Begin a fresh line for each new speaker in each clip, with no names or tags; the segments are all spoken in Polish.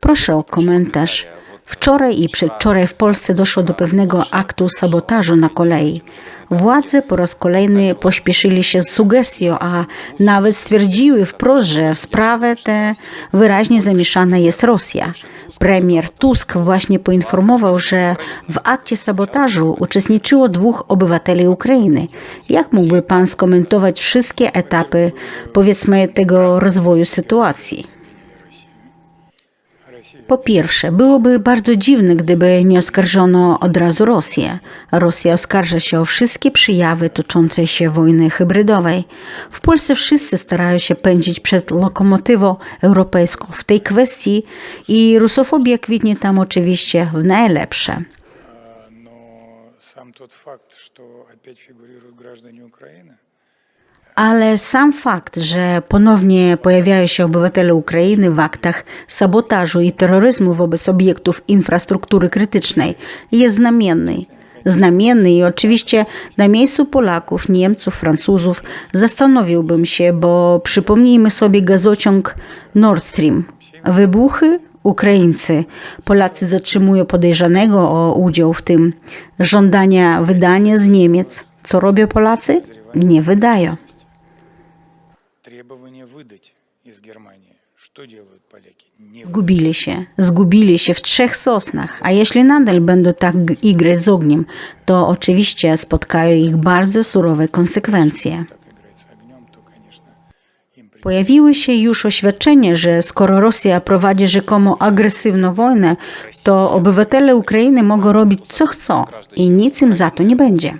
Proszę o komentarz. Wczoraj i przedwczoraj w Polsce doszło do pewnego aktu sabotażu na kolei. Władze po raz kolejny pośpieszyli się z sugestią, a nawet stwierdziły wprost, że w sprawę tę wyraźnie zamieszana jest Rosja. Premier Tusk właśnie poinformował, że w akcie sabotażu uczestniczyło dwóch obywateli Ukrainy. Jak mógłby pan skomentować wszystkie etapy, powiedzmy, tego rozwoju sytuacji? Po pierwsze, byłoby bardzo dziwne, gdyby nie oskarżono od razu Rosję. Rosja oskarża się o wszystkie przejawy toczącej się wojny hybrydowej. W Polsce wszyscy starają się pędzić przed lokomotywą europejską w tej kwestii i rusofobia kwitnie tam oczywiście w najlepsze.
Но сам тот факт, что опять фигурируют граждане Украины,
ale sam fakt, że ponownie pojawiają się obywatele Ukrainy w aktach sabotażu i terroryzmu wobec obiektów infrastruktury krytycznej jest znamienny. Znamienny i oczywiście na miejscu Polaków, Niemców, Francuzów zastanowiłbym się, bo przypomnijmy sobie gazociąg Nord Stream. Wybuchy Ukraińcy. Polacy zatrzymują podejrzanego o udział w tym. Żądania wydania z Niemiec. Co robią Polacy? Nie wydają. Zgubili się, zgubili się w trzech sosnach, a jeśli nadal będą tak igrać z ogniem, to oczywiście spotkają ich bardzo surowe konsekwencje. Pojawiły się już oświadczenia, że skoro Rosja prowadzi rzekomo agresywną wojnę, to obywatele Ukrainy mogą robić co chcą i nic im za to nie będzie.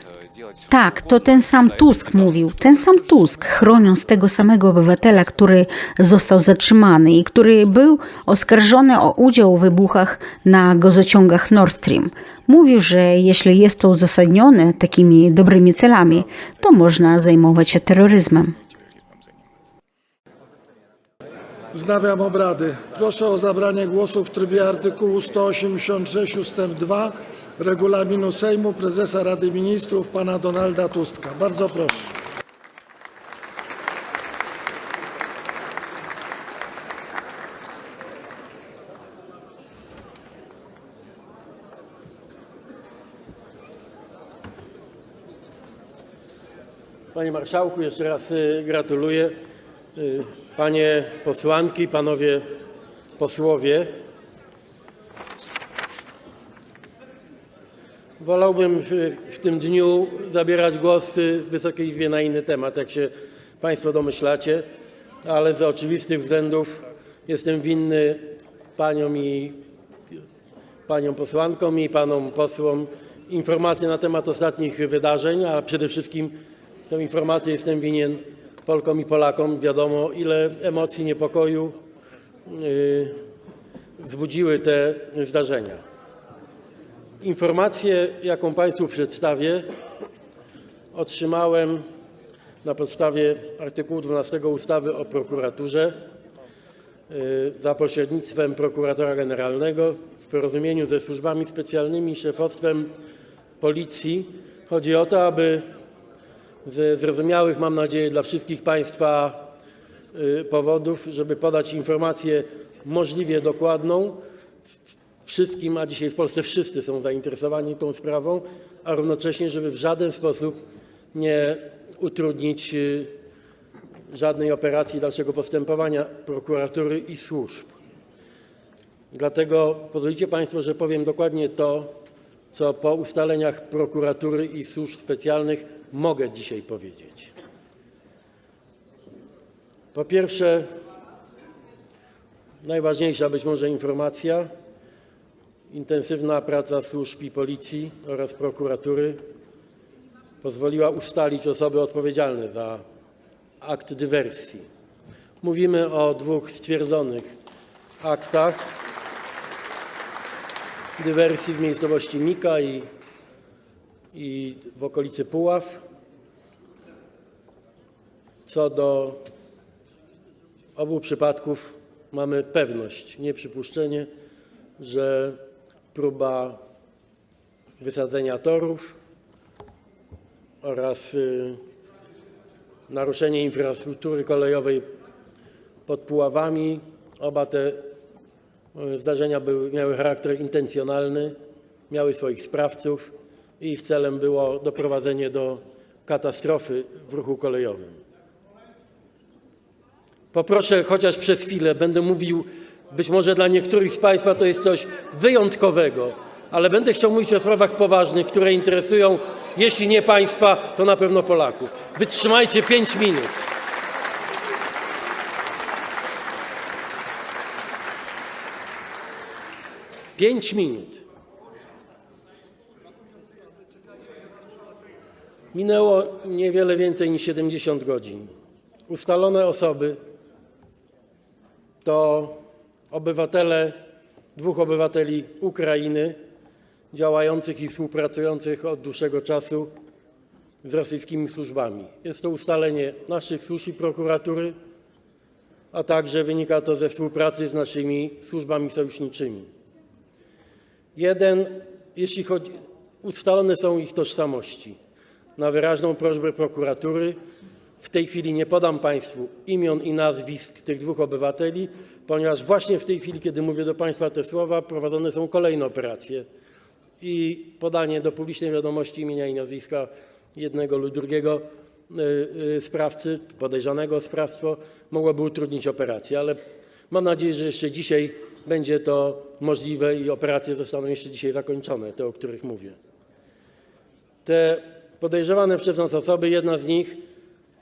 Tak, to ten sam Tusk mówił, ten sam Tusk, chroniąc tego samego obywatela, który został zatrzymany i który był oskarżony o udział w wybuchach na gazociągach Nord Stream. Mówił, że jeśli jest to uzasadnione takimi dobrymi celami, to można zajmować się terroryzmem.
Wznawiam obrady. Proszę o zabranie głosu w trybie artykułu 186 ust. 2 regulaminu Sejmu prezesa Rady Ministrów pana Donalda Tuska. Bardzo proszę.
Panie Marszałku, jeszcze raz y, gratuluję. Y, Panie posłanki, panowie posłowie. Wolałbym w, w tym dniu zabierać głos w Wysokiej Izbie na inny temat, jak się Państwo domyślacie, ale z oczywistych względów jestem winny paniom i paniom posłankom i panom posłom informacje na temat ostatnich wydarzeń, a przede wszystkim tę informację jestem winien Polkom i Polakom. Wiadomo, ile emocji, niepokoju yy, wzbudziły te zdarzenia. Informację, jaką Państwu przedstawię, otrzymałem na podstawie artykułu 12 ustawy o prokuraturze y, za pośrednictwem prokuratora generalnego w porozumieniu ze służbami specjalnymi i szefostwem policji. Chodzi o to, aby ze zrozumiałych, mam nadzieję, dla wszystkich Państwa y, powodów, żeby podać informację możliwie dokładną wszystkim, a dzisiaj w Polsce wszyscy są zainteresowani tą sprawą, a równocześnie, żeby w żaden sposób nie utrudnić y, żadnej operacji dalszego postępowania prokuratury i służb. Dlatego pozwolicie Państwo, że powiem dokładnie to, co po ustaleniach prokuratury i służb specjalnych mogę dzisiaj powiedzieć. Po pierwsze, najważniejsza być może informacja, intensywna praca służb i policji oraz prokuratury pozwoliła ustalić osoby odpowiedzialne za akt dywersji. Mówimy o dwóch stwierdzonych aktach dywersji w miejscowości Mika i, i w okolicy Puław. Co do obu przypadków mamy pewność, nie przypuszczenie, że próba wysadzenia torów oraz y, naruszenie infrastruktury kolejowej pod Puławami. Oba te E, Zdarzenia były, miały charakter intencjonalny, miały swoich sprawców i ich celem było doprowadzenie do katastrofy w ruchu kolejowym. Poproszę chociaż przez chwilę, będę mówił, być może dla niektórych z Państwa to jest coś wyjątkowego, ale będę chciał mówić o sprawach poważnych, które interesują, jeśli nie Państwa, to na pewno Polaków. Wytrzymajcie 5 minut. Pięć minut. Minęło niewiele więcej niż 70 godzin. Ustalone osoby to obywatele, dwóch obywateli Ukrainy działających i współpracujących od dłuższego czasu z rosyjskimi służbami. Jest to ustalenie naszych służb i prokuratury, a także wynika to ze współpracy z naszymi służbami sojuszniczymi. Jeden, jeśli chodzi, ustalone są ich tożsamości. Na wyraźną prośbę prokuratury w tej chwili nie podam Państwu imion i nazwisk tych dwóch obywateli, ponieważ właśnie w tej chwili, kiedy mówię do Państwa te słowa, prowadzone są kolejne operacje i podanie do publicznej wiadomości imienia i nazwiska jednego lub drugiego y, y, sprawcy, podejrzanego sprawstwo, mogłoby utrudnić operację, ale mam nadzieję, że jeszcze dzisiaj będzie to możliwe i operacje zostaną jeszcze dzisiaj zakończone, te, o których mówię. Te podejrzewane przez nas osoby, jedna z nich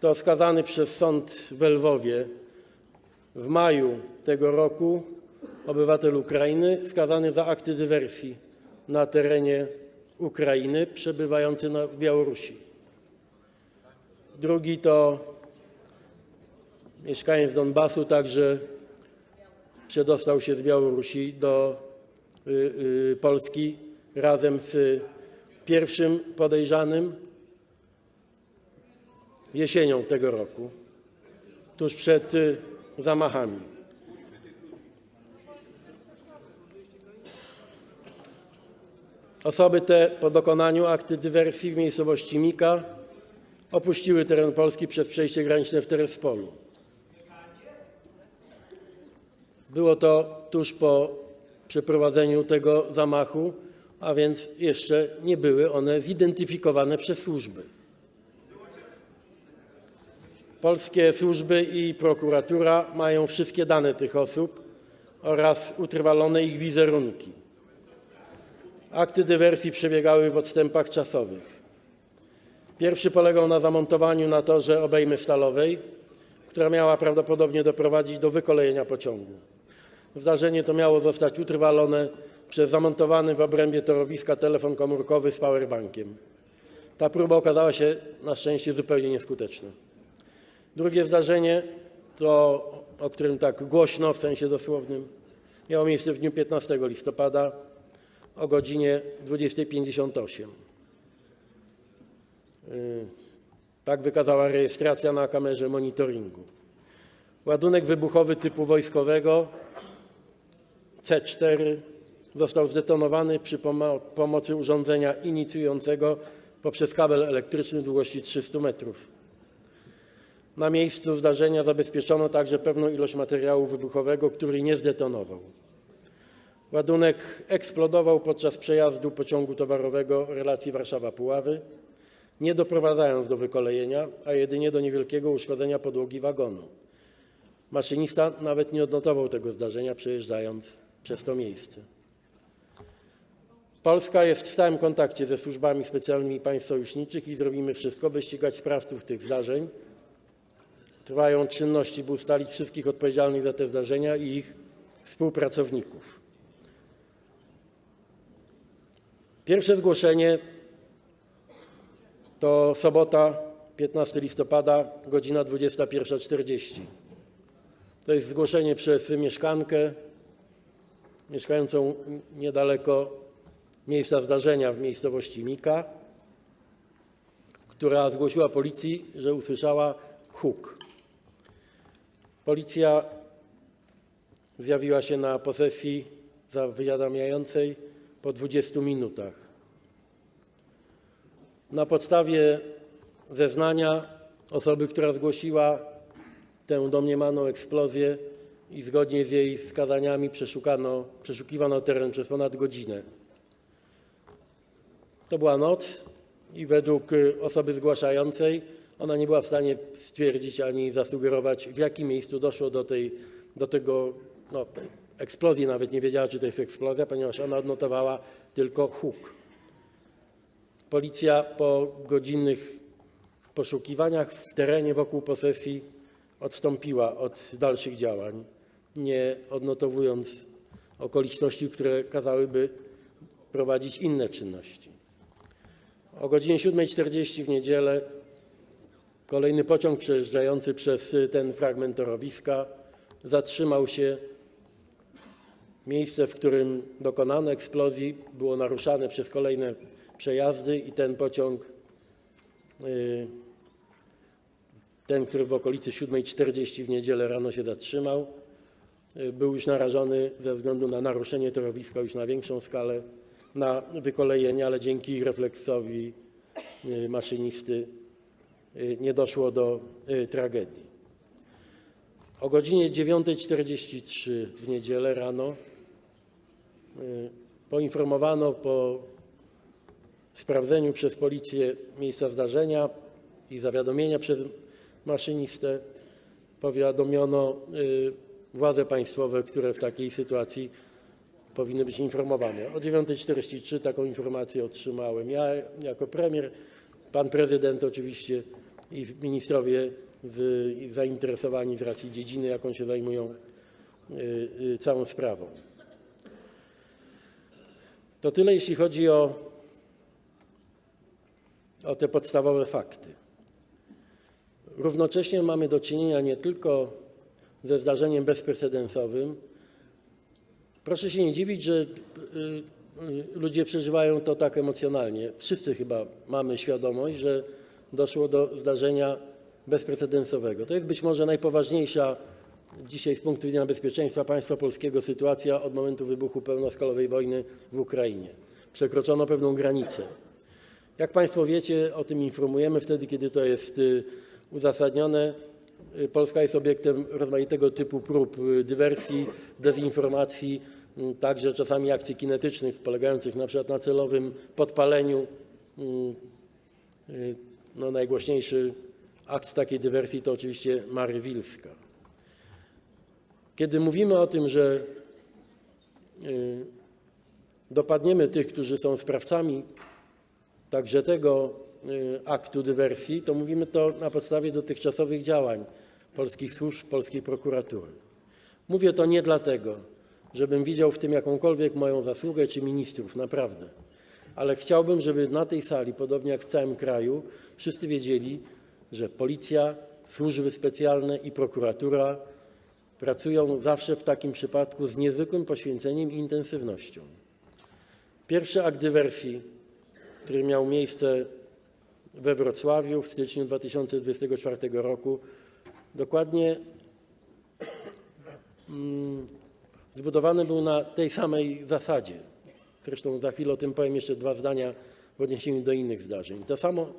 to skazany przez sąd w Lwowie w maju tego roku obywatel Ukrainy skazany za akty dywersji na terenie Ukrainy, przebywający na, Białorusi. Drugi to mieszkaniec Donbasu, także przedostał się z Białorusi do y, y, Polski razem z pierwszym podejrzanym jesienią tego roku, tuż przed y, zamachami. Osoby te po dokonaniu akty dywersji w miejscowości Mika opuściły teren Polski przez przejście graniczne w Terespolu. Było to tuż po przeprowadzeniu tego zamachu, a więc jeszcze nie były one zidentyfikowane przez służby. Polskie służby i prokuratura mają wszystkie dane tych osób oraz utrwalone ich wizerunki. Akty dywersji przebiegały w odstępach czasowych. Pierwszy polegał na zamontowaniu na torze obejmy stalowej, która miała prawdopodobnie doprowadzić do wykolejenia pociągu. Zdarzenie to miało zostać utrwalone przez zamontowany w obrębie torowiska telefon komórkowy z powerbankiem. Ta próba okazała się na szczęście zupełnie nieskuteczna. Drugie zdarzenie, to, o którym tak głośno w sensie dosłownym, miało miejsce w dniu 15 listopada o godzinie 20.58. Yy, Tak wykazała rejestracja na kamerze monitoringu. Ładunek wybuchowy typu wojskowego C4 został zdetonowany przy pomo- pomocy urządzenia inicjującego poprzez kabel elektryczny długości 300 metrów. Na miejscu zdarzenia zabezpieczono także pewną ilość materiału wybuchowego, który nie zdetonował. Ładunek eksplodował podczas przejazdu pociągu towarowego relacji Warszawa-Puławy, nie doprowadzając do wykolejenia, a jedynie do niewielkiego uszkodzenia podłogi wagonu. Maszynista nawet nie odnotował tego zdarzenia, przejeżdżając przez to miejsce. Polska jest w stałym kontakcie ze służbami specjalnymi państw sojuszniczych i zrobimy wszystko, by ścigać sprawców tych zdarzeń. Trwają czynności, by ustalić wszystkich odpowiedzialnych za te zdarzenia i ich współpracowników. Pierwsze zgłoszenie to sobota, 15 listopada, godzina 21.40. To jest zgłoszenie przez mieszkankę mieszkającą niedaleko miejsca zdarzenia w miejscowości Mika, która zgłosiła policji, że usłyszała huk. Policja zjawiła się na posesji zawiadamiającej po 20 minutach. Na podstawie zeznania osoby, która zgłosiła tę domniemaną eksplozję, i zgodnie z jej wskazaniami przeszukano, przeszukiwano teren przez ponad godzinę. To była noc i według osoby zgłaszającej ona nie była w stanie stwierdzić ani zasugerować, w jakim miejscu doszło do, tej, no, eksplozji. Nawet nie wiedziała, czy to jest eksplozja, ponieważ ona odnotowała tylko huk. Policja po godzinnych poszukiwaniach w terenie wokół posesji odstąpiła od dalszych działań, nie odnotowując okoliczności, które kazałyby prowadzić inne czynności. O godzinie 7.40 w niedzielę kolejny pociąg przejeżdżający przez ten fragment torowiska zatrzymał się. Miejsce, w którym dokonano eksplozji, było naruszane przez kolejne przejazdy i ten pociąg, y, ten, który w okolicy 7.40 w niedzielę rano się zatrzymał, y, był już narażony ze względu na naruszenie torowiska już na większą skalę, na wykolejenie, ale dzięki refleksowi y, maszynisty y, nie doszło do y, tragedii. O godzinie 9.43 w niedzielę rano y, poinformowano po sprawdzeniu przez policję miejsca zdarzenia i zawiadomienia przez maszynistę powiadomiono y, władze państwowe, które w takiej sytuacji powinny być informowane. O 9.43 taką informację otrzymałem ja jako premier, pan prezydent oczywiście i ministrowie zainteresowani z racji dziedziny, jaką się zajmują y, y, całą sprawą. To tyle, jeśli chodzi o, o te podstawowe fakty. Równocześnie mamy do czynienia nie tylko ze zdarzeniem bezprecedensowym. Proszę się nie dziwić, że y, ludzie przeżywają to tak emocjonalnie. Wszyscy chyba mamy świadomość, że doszło do zdarzenia bezprecedensowego. To jest być może najpoważniejsza dzisiaj z punktu widzenia bezpieczeństwa państwa polskiego sytuacja od momentu wybuchu pełnoskalowej wojny w Ukrainie. Przekroczono pewną granicę. Jak Państwo wiecie, o tym informujemy wtedy, kiedy to jest y, uzasadnione. Y, Polska jest obiektem rozmaitego typu prób y, dywersji, dezinformacji, także czasami akcji kinetycznych polegających na przykład na celowym podpaleniu. No, najgłośniejszy akt takiej dywersji to oczywiście Mary Wilska. Kiedy mówimy o tym, że y, dopadniemy tych, którzy są sprawcami także tego y, aktu dywersji, to mówimy to na podstawie dotychczasowych działań polskich służb, polskiej prokuratury. Mówię to nie dlatego, żebym widział w tym jakąkolwiek moją zasługę czy ministrów, naprawdę. Ale chciałbym, żeby na tej sali, podobnie jak w całym kraju, wszyscy wiedzieli, że policja, służby specjalne i prokuratura pracują zawsze w takim przypadku z niezwykłym poświęceniem i intensywnością. Pierwszy akt dywersji, który miał miejsce we Wrocławiu w styczniu 2024 roku, dokładnie mm, zbudowany był na tej samej zasadzie. Zresztą za chwilę o tym powiem jeszcze dwa zdania w odniesieniu do innych zdarzeń. To samo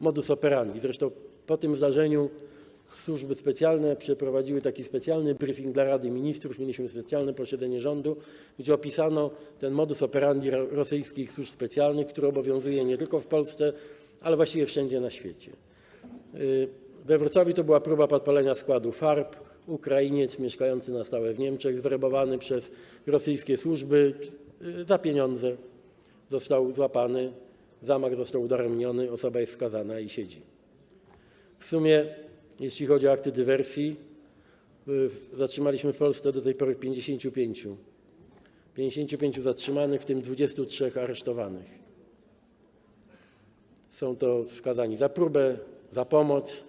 modus operandi. Zresztą po tym zdarzeniu służby specjalne przeprowadziły taki specjalny briefing dla Rady Ministrów. Mieliśmy specjalne posiedzenie rządu, gdzie opisano ten modus operandi ro- rosyjskich służb specjalnych, który obowiązuje nie tylko w Polsce, ale właściwie wszędzie na świecie. Y, We Wrocławiu to była próba podpalenia składu farb. Ukrainiec mieszkający na stałe w Niemczech, zwerbowany przez rosyjskie służby za pieniądze, został złapany. Zamach został udaremniony, osoba jest skazana i siedzi. W sumie, jeśli chodzi o akty dywersji, y, zatrzymaliśmy w Polsce do tej pory 55. 55 zatrzymanych, w tym 23 aresztowanych. Są to skazani za próbę, za pomoc.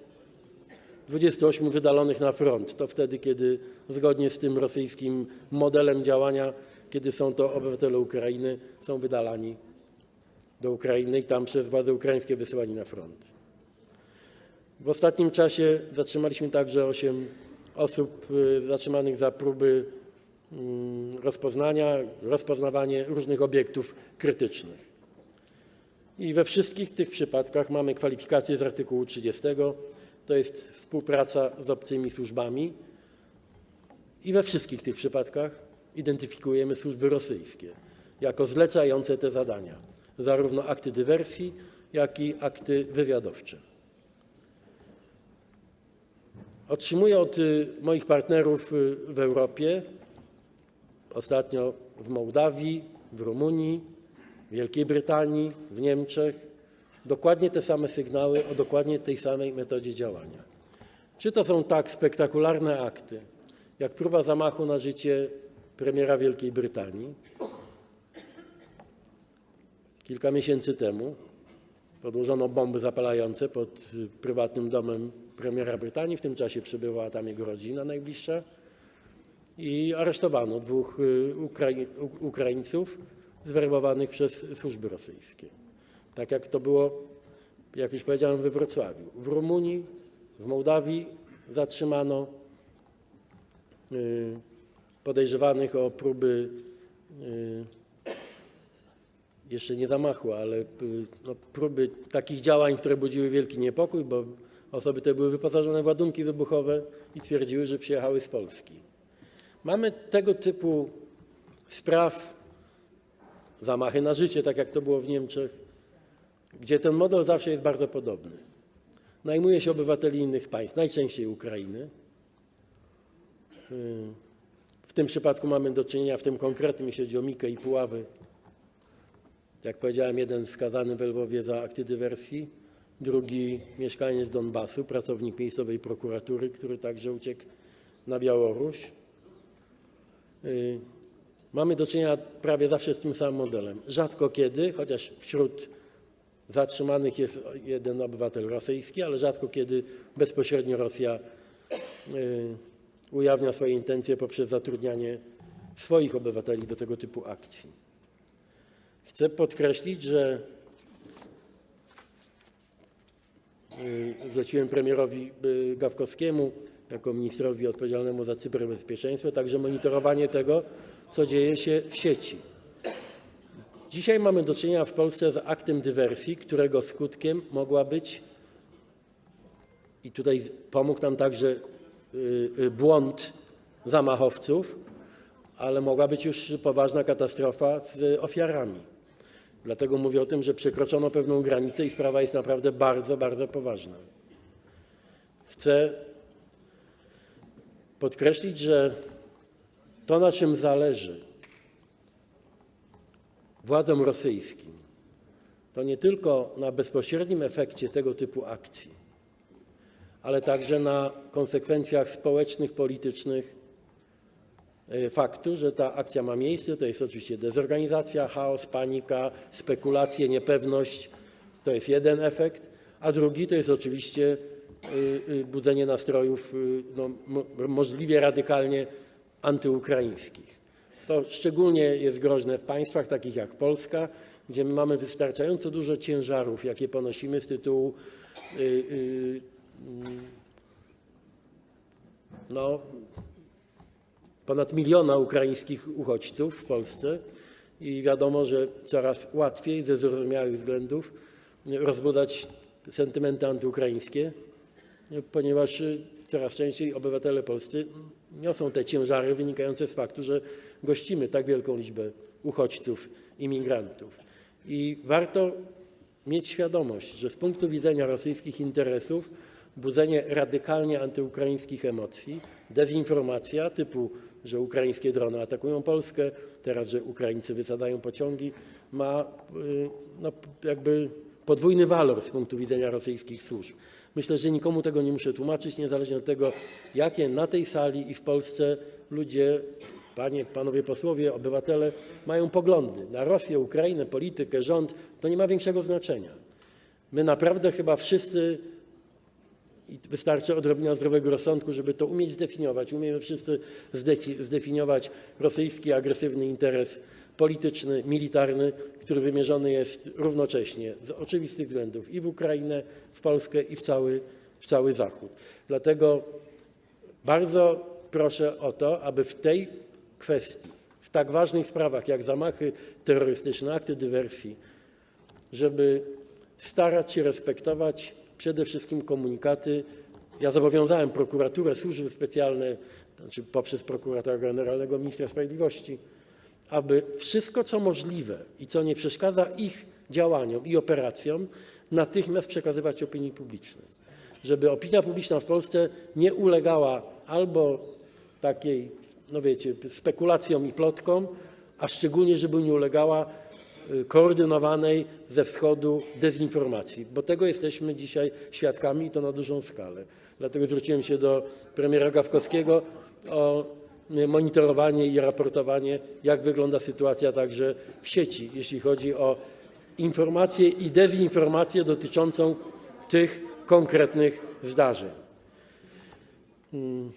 28 wydalonych na front. To wtedy, kiedy zgodnie z tym rosyjskim modelem działania, kiedy są to obywatele Ukrainy, są wydalani do Ukrainy i tam przez władze ukraińskie wysyłani na front. W ostatnim czasie zatrzymaliśmy także 8 osób y, zatrzymanych za próby mm, rozpoznania, rozpoznawanie różnych obiektów krytycznych. I we wszystkich tych przypadkach mamy kwalifikację z artykułu 30. To jest współpraca z obcymi służbami. I we wszystkich tych przypadkach identyfikujemy służby rosyjskie jako zlecające te zadania, zarówno akty dywersji, jak i akty wywiadowcze. Otrzymuję od y, moich partnerów y, w Europie, ostatnio w Mołdawii, w Rumunii, w Wielkiej Brytanii, w Niemczech, dokładnie te same sygnały o dokładnie tej samej metodzie działania. Czy to są tak spektakularne akty, jak próba zamachu na życie premiera Wielkiej Brytanii kilka miesięcy temu, podłożono bomby zapalające pod y, prywatnym domem premiera Brytanii. W tym czasie przybywała tam jego rodzina najbliższa i aresztowano dwóch y, Ukrai- Ukraińców zwerbowanych przez służby rosyjskie. Tak jak to było, jak już powiedziałem, we Wrocławiu. W Rumunii, w Mołdawii zatrzymano y, podejrzewanych o próby y, jeszcze nie zamachu, ale y, no, próby takich działań, które budziły wielki niepokój, bo osoby te były wyposażone w ładunki wybuchowe i twierdziły, że przyjechały z Polski. Mamy tego typu spraw, zamachy na życie, tak jak to było w Niemczech, gdzie ten model zawsze jest bardzo podobny. Najmuje się obywateli innych państw, najczęściej Ukrainy. W tym przypadku mamy do czynienia, w tym konkretnym, jeśli chodzi o Mikę i Puławy, jak powiedziałem, jeden skazany w Lwowie za akty dywersji, drugi mieszkaniec Donbasu, pracownik miejscowej prokuratury, który także uciekł na Białoruś. Y, Mamy do czynienia prawie zawsze z tym samym modelem. Rzadko kiedy, chociaż wśród zatrzymanych jest jeden obywatel rosyjski, ale rzadko kiedy bezpośrednio Rosja y, ujawnia swoje intencje poprzez zatrudnianie swoich obywateli do tego typu akcji. Chcę podkreślić, że y, zleciłem premierowi y, Gawkowskiemu jako ministrowi odpowiedzialnemu za cyberbezpieczeństwo także monitorowanie tego, co dzieje się w sieci. Dzisiaj mamy do czynienia w Polsce z aktem dywersji, którego skutkiem mogła być, i tutaj pomógł nam także błąd zamachowców, ale mogła być już poważna katastrofa z ofiarami. Dlatego mówię o tym, że przekroczono pewną granicę i sprawa jest naprawdę bardzo, bardzo poważna. Chcę podkreślić, że to, na czym zależy władzom rosyjskim, to nie tylko na bezpośrednim efekcie tego typu akcji, ale także na konsekwencjach społecznych, politycznych e, faktu, że ta akcja ma miejsce. To jest oczywiście dezorganizacja, chaos, panika, spekulacje, niepewność. To jest jeden efekt, a drugi to jest oczywiście y, y, budzenie nastrojów no, mo- możliwie radykalnie antyukraińskich. To szczególnie jest groźne w państwach takich jak Polska, gdzie my mamy wystarczająco dużo ciężarów, jakie ponosimy z tytułu no, ponad miliona ukraińskich uchodźców w Polsce i wiadomo, że coraz łatwiej ze zrozumiałych względów rozbudzać sentymenty antyukraińskie, ponieważ y, coraz częściej obywatele polscy niosą te ciężary wynikające z faktu, że gościmy tak wielką liczbę uchodźców, imigrantów. I warto mieć świadomość, że z punktu widzenia rosyjskich interesów budzenie radykalnie antyukraińskich emocji, dezinformacja typu, że ukraińskie drony atakują Polskę, teraz, że Ukraińcy wysadają pociągi, ma y, no, jakby podwójny walor z punktu widzenia rosyjskich służb. Myślę, że nikomu tego nie muszę tłumaczyć, niezależnie od tego, jakie na tej sali i w Polsce ludzie, panie, panowie posłowie, obywatele mają poglądy na Rosję, Ukrainę, politykę, rząd, to nie ma większego znaczenia. My naprawdę chyba wszyscy i wystarczy odrobina zdrowego rozsądku, żeby to umieć zdefiniować. Umiemy wszyscy zdefiniować rosyjski agresywny interes polityczny, militarny, który wymierzony jest równocześnie z oczywistych względów i w Ukrainę, w Polskę i w cały, w cały Zachód. Dlatego bardzo proszę o to, aby w tej kwestii, w tak ważnych sprawach jak zamachy terrorystyczne, akty dywersji, żeby starać się respektować przede wszystkim komunikaty. Ja zobowiązałem prokuraturę, służby specjalne, znaczy poprzez prokuratora generalnego ministra sprawiedliwości, aby wszystko, co możliwe i co nie przeszkadza ich działaniom i operacjom, natychmiast przekazywać opinii publicznej. Żeby opinia publiczna w Polsce nie ulegała albo takiej, no wiecie, spekulacjom i plotkom, a szczególnie, żeby nie ulegała koordynowanej ze wschodu dezinformacji, bo tego jesteśmy dzisiaj świadkami i to na dużą skalę. Dlatego zwróciłem się do premiera Gawkowskiego o monitorowanie i raportowanie, jak wygląda sytuacja także w sieci, jeśli chodzi o informacje i dezinformację dotyczącą tych konkretnych zdarzeń. Hmm.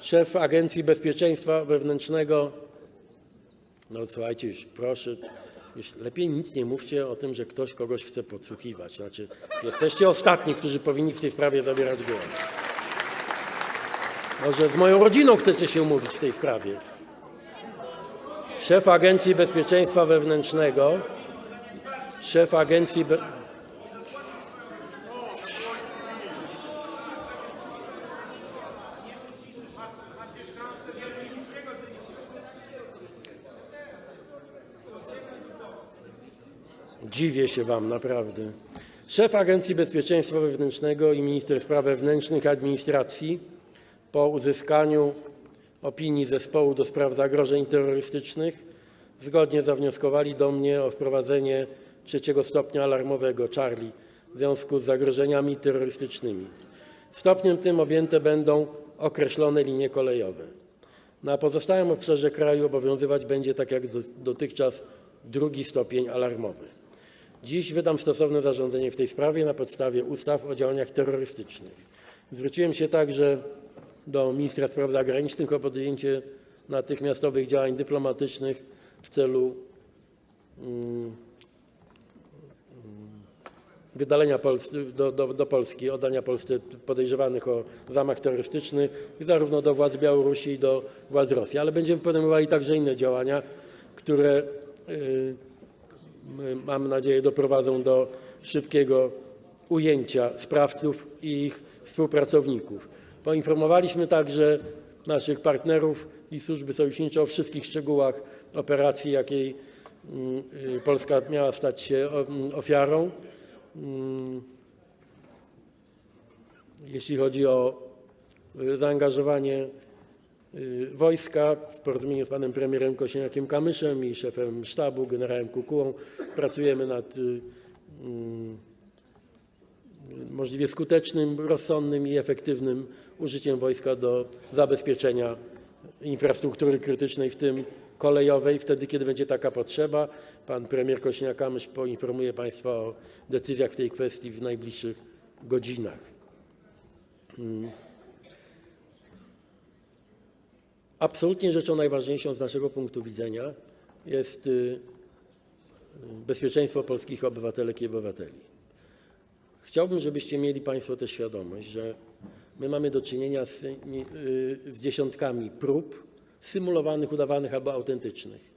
Szef Agencji Bezpieczeństwa Wewnętrznego, no słuchajcie, już proszę, już lepiej nic nie mówcie o tym, że ktoś kogoś chce podsłuchiwać. Znaczy, jesteście ostatni, którzy powinni w tej sprawie zabierać głos. Może z moją rodziną chcecie się umówić w tej sprawie. Szef Agencji Bezpieczeństwa Wewnętrznego, szef Agencji... Be... Dziwię się Wam, naprawdę. Szef Agencji Bezpieczeństwa Wewnętrznego i minister spraw wewnętrznych administracji po uzyskaniu opinii Zespołu do spraw zagrożeń terrorystycznych zgodnie zawnioskowali do mnie o wprowadzenie trzeciego stopnia alarmowego Charlie w związku z zagrożeniami terrorystycznymi. Stopniem tym objęte będą określone linie kolejowe. Na pozostałym obszarze kraju obowiązywać będzie tak jak do, dotychczas drugi stopień alarmowy. Dziś wydam stosowne zarządzenie w tej sprawie na podstawie ustaw o działaniach terrorystycznych. Zwróciłem się także do ministra spraw zagranicznych o podjęcie natychmiastowych działań dyplomatycznych w celu mm, wydalenia do, do, do Polski, oddania Polsce podejrzewanych o zamach terrorystyczny zarówno do władz Białorusi, i do władz Rosji. Ale będziemy podejmowali także inne działania, które y, mam nadzieję doprowadzą do szybkiego ujęcia sprawców i ich współpracowników. Poinformowaliśmy także naszych partnerów i służby sojusznicze o wszystkich szczegółach operacji, jakiej mm, y, Polska miała stać się mm, ofiarą. Mm, Jeśli chodzi o y, zaangażowanie wojska w porozumieniu z panem premierem Kosiniakiem-Kamyszem i szefem sztabu generałem Kukułą pracujemy nad y, mm, możliwie skutecznym, rozsądnym i efektywnym użyciem wojska do zabezpieczenia infrastruktury krytycznej, w tym kolejowej, wtedy kiedy będzie taka potrzeba. Pan premier Kosiniak-Kamysz poinformuje Państwa o decyzjach w tej kwestii w najbliższych godzinach. Absolutnie rzeczą najważniejszą z naszego punktu widzenia jest y, bezpieczeństwo polskich obywatelek i obywateli. Chciałbym, żebyście mieli Państwo też świadomość, że my mamy do czynienia z, y, z dziesiątkami prób symulowanych, udawanych albo autentycznych.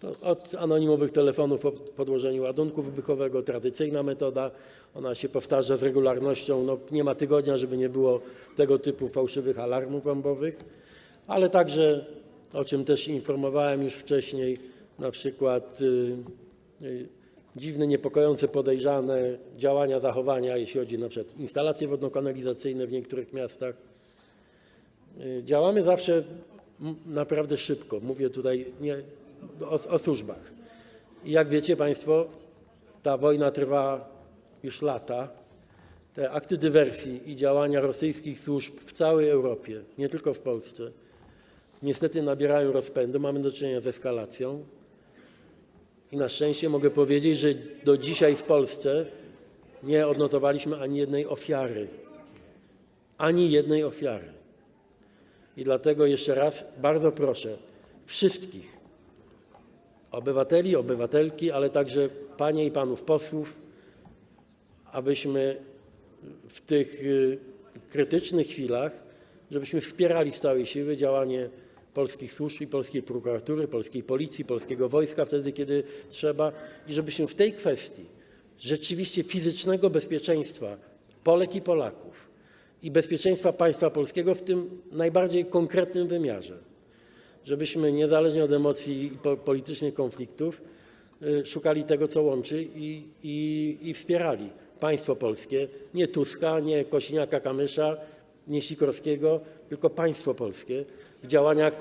To od anonimowych telefonów o podłożeniu ładunku wybuchowego, tradycyjna metoda, ona się powtarza z regularnością, no nie ma tygodnia, żeby nie było tego typu fałszywych alarmów bombowych, ale także, o czym też informowałem już wcześniej, na przykład y, y, dziwne, niepokojące, podejrzane działania, zachowania, jeśli chodzi na przykład instalacje wodno-kanalizacyjne w niektórych miastach. Y, Działamy zawsze naprawdę szybko. Mówię tutaj nie, o, o służbach. I jak wiecie Państwo, ta wojna trwa już lata. Te akty dywersji i działania rosyjskich służb w całej Europie, nie tylko w Polsce, niestety nabierają rozpędu. Mamy do czynienia z eskalacją. I na szczęście mogę powiedzieć, że do dzisiaj w Polsce nie odnotowaliśmy ani jednej ofiary. Ani jednej ofiary. I dlatego jeszcze raz bardzo proszę wszystkich obywateli, obywatelki, ale także panie i panów posłów, abyśmy w tych y, krytycznych chwilach, żebyśmy wspierali z całej siły działanie polskich służb i polskiej prokuratury, polskiej policji, polskiego wojska wtedy, kiedy trzeba i żebyśmy w tej kwestii rzeczywiście fizycznego bezpieczeństwa Polek i Polaków i bezpieczeństwa państwa polskiego w tym najbardziej konkretnym wymiarze. Żebyśmy niezależnie od emocji i po- politycznych konfliktów y, szukali tego, co łączy i, i, i wspierali państwo polskie, nie Tuska, nie Kosiniaka-Kamysza, nie Sikorskiego, tylko państwo polskie w działaniach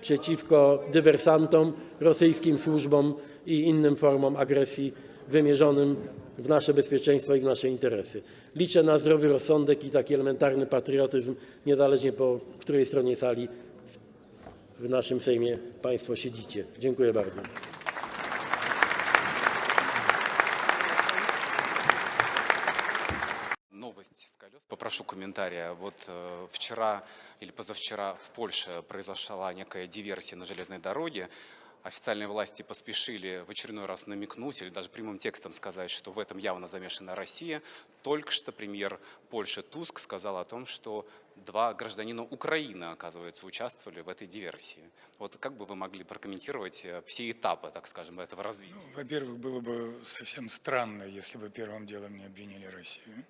przeciwko, dywersantom, rosyjskim służbom i innym formom agresji wymierzonym w nasze bezpieczeństwo i w nasze interesy. Liczę na zdrowy rozsądek i taki elementarny patriotyzm, niezależnie po której stronie sali w naszym Sejmie Państwo siedzicie. Dziękuję bardzo.
Попрошу комментария. Вот э, вчера или позавчера в Польше произошла некая диверсия на железной дороге. Официальные власти поспешили в очередной раз намекнуть или даже прямым текстом сказать, что в этом явно замешана Россия. Только что премьер Польши Туск сказал о том, что два гражданина Украины, оказывается, участвовали в этой диверсии. Вот как бы вы могли прокомментировать э, все этапы, так скажем, этого развития?
Ну, во-первых, было бы совсем странно, если бы первым делом не обвинили Россию.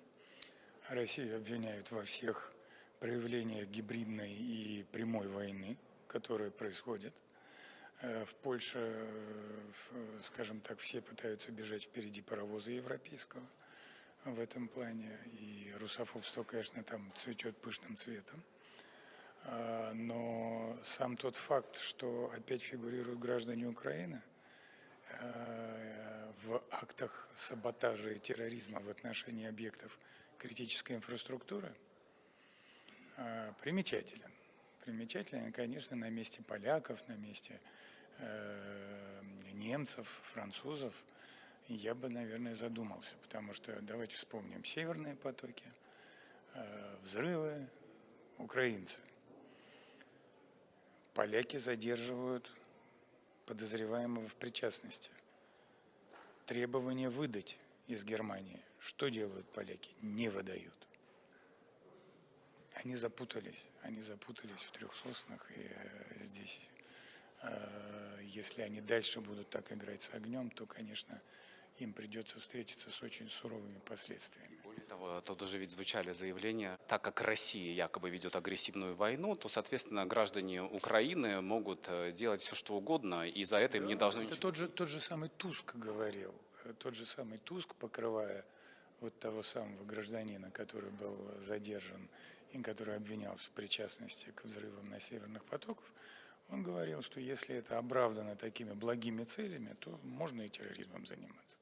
Россию обвиняют во всех проявлениях гибридной и прямой войны, которые происходят. Э, В Польше, э, скажем так, все пытаются бежать впереди паровоза европейского в этом плане. И русофобство, конечно, там цветет пышным цветом. А, Но сам тот факт, что опять фигурируют граждане Украины э, в актах саботажа и терроризма в отношении объектов критической инфраструктуры, э, примечателен. Примечателен, конечно, на месте поляков, на месте э, немцев, французов, я бы, наверное, задумался, потому что давайте вспомним северные потоки, э, взрывы, украинцы. Поляки задерживают подозреваемого в причастности. Требование выдать из Германии. Что делают поляки? Не выдают. Они запутались. Они запутались в трех соснах. И э, здесь, э, если они дальше будут так играть с огнем, то, конечно, им придется встретиться с очень суровыми последствиями.
Более того, тут уже ведь звучали заявления, так как Россия якобы ведет агрессивную войну, то, соответственно, граждане Украины могут э, делать все, что угодно, и за это им не должно
Это тот же, тот же самый Туск говорил. Тот же самый Туск, покрывая вот того самого гражданина, который был задержан и который обвинялся в причастности к взрывам на северных потоках, он говорил, что если это оправдано такими благими целями, то можно и терроризмом заниматься.